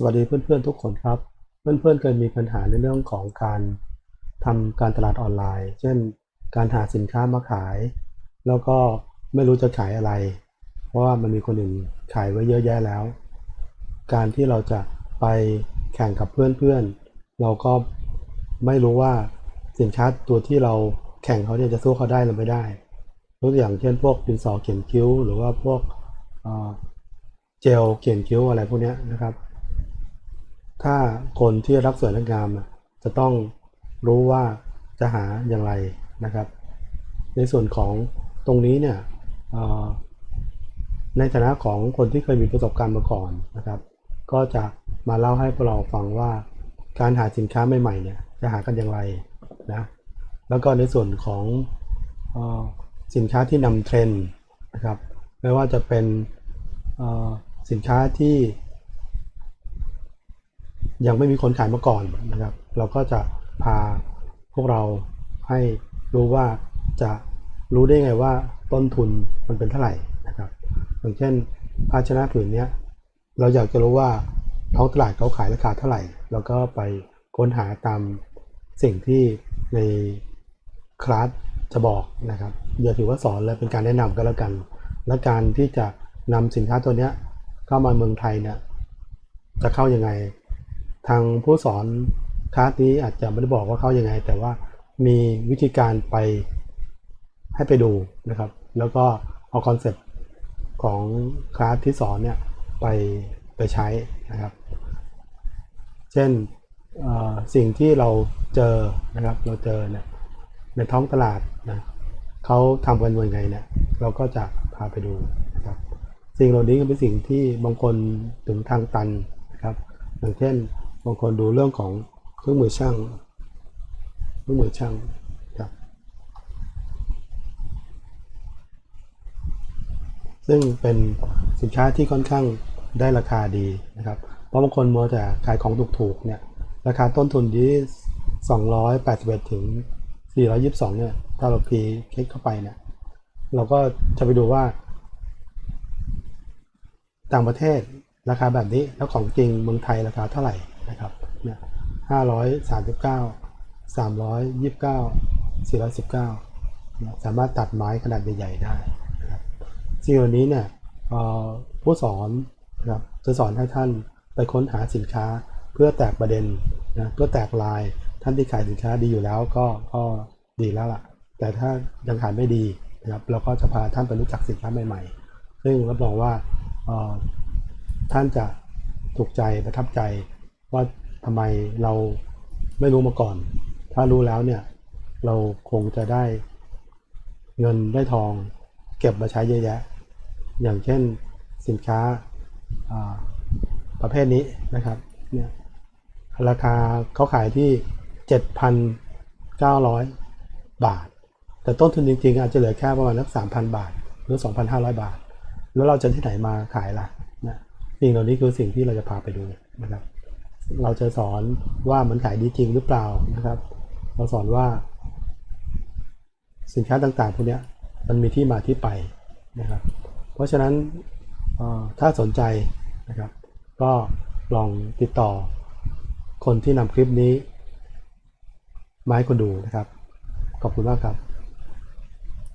สวัสดีเพื่อนๆทุกคนครับ เพื่อนๆเคยมีปัญหาในเรื่องของการทำการตลาดออนไลน์ เช่น การหาสินค้ามาขาย แล้วก็ไม่รู้จะขายอะไร เพราะว่ามันมีคนอื่นขายไว้เยอะแยะแล้ว การที่เราจะไปแข่งกับเพื่อนๆ เราก็ไม่รู้ว่าสินค้าตัวที่เราแข่งเขาเนี่ยจะสู้เขาได้หรือไม่ได้ยกตัวอย่างเช่นพวกดินสอเขียนคิ้ว หรือว่าพวกเจลเขียนคิ้วอะไรพวกนี้นะครับ ถ้าคนที่รักสวยรักงามจะต้องรู้ว่าจะหาอย่างไรนะครับ ในส่วนของตรงนี้เนี่ยในฐานะของคนที่เคยมีประสบการณ์มาก่อนนะครับ ก็จะมาเล่าให้พวกเราฟังว่าการหาสินค้าใหม่ๆเนี่ยจะหากันอย่างไรนะแล้วก็ในส่วนของออสินค้าที่นำเทรนด์นะครับไม่ว่าจะเป็นสินค้าที่ ยังไม่มีคนขายมาก่อนนะครับ เราก็จะพาพวกเราให้รู้ว่าจะรู้ได้ไงว่าต้นทุนมันเป็นเท่าไหร่นะครับอย่างเช่นภาชนะผืนเนี้ยเราอยากจะรู้ว่าท้องตลาดเขาขายราคาเท่าไหร่ เราก็ไปค้นหาตามสิ่งที่ในคลาสจะบอกนะครับอย่าถือว่าสอนเลยเป็นการแนะนำก็แล้วกัน และการที่จะนำสินค้าตัวเนี้ยเข้ามาเมืองไทยเนี่ยจะเข้ายังไง ทางผู้สอนคลาสนี้อาจจะไม่ได้บอกว่าเข้ายังไง แต่ว่ามีวิธีการไปให้ไปดูนะครับ แล้วก็เอาคอนเซปต์ของคลาสที่สอนเนี่ยไปไปใช้นะครับ เช่นสิ่งที่เราเจอนะครับเราเจอเนี่ยในท้องตลาดนะเขาทำกันยังไงเนี่ยเราก็จะพาไปดูนะครับสิ่งเหล่านี้ก็เป็นสิ่งที่บางคนถึงทางตันนะครับอย่างเช่น บางคนดูเรื่องของเครื่องมือช่างเครื่องมือช่างครับซึ่งเป็นสินค้าที่ค่อนข้างได้ราคาดีนะครับ เพราะบางคนมัวแต่ขายของถูกๆเนี่ยราคาต้นทุนที่ 281 ถึง 422 เนี่ย ถ้าเราพีคลิกเข้าไปเนี่ย เราก็จะไปดูว่า ต่างประเทศราคาแบบนี้ แล้วของจริงเมืองไทยราคาเท่าไหร่ นะครับเนี่ยห้าร้อยสามสิบเก้าสามร้อยยี่สิบเก้าสี่ร้อยสิบเก้าสามารถตัดไม้ขนาดใหญ่ๆได้นะครับสิ่งเหล่านี้เนี่ยผู้สอนนะครับจะสอนให้ท่านไปค้นหาสินค้าเพื่อแตกประเด็นนะเพื่อแตกลายท่านที่ขายสินค้าดีอยู่แล้วก็ก็ดีแล้วล่ะ แต่ถ้ายังขายไม่ดีนะครับเราก็จะพาท่านไปรู้จักสินค้าใหม่ๆ ซึ่งรับรองว่าท่านจะถูกใจประทับใจ ว่าทำไมเราไม่รู้มาก่อน ถ้ารู้แล้วเนี่ย เราคงจะได้เงินได้ทองเก็บมาใช้เยอะแยะ อย่างเช่นสินค้าอ่าประเภทนี้นะครับเนี่ยราคาเขาขายที่ 7,900 บาท แต่ต้นทุนจริงๆ อาจจะเหลือแค่ประมาณสัก3,000 บาท หรือ 2,500 บาท แล้วเราจะที่ไหนมาขายล่ะนะสิ่งเหล่านี้คือสิ่งที่เราจะพาไปดูนะครับ เราจะสอนว่ามันขายดีจริงหรือเปล่านะครับ เราสอนว่า สินค้าต่างๆพวกนี้มันมีที่มาที่ไปนะครับ เพราะฉะนั้นถ้าสนใจนะครับ ก็ลองติดต่อคนที่นำคลิปนี้มาให้คุณดูนะครับ ขอบคุณมากครับ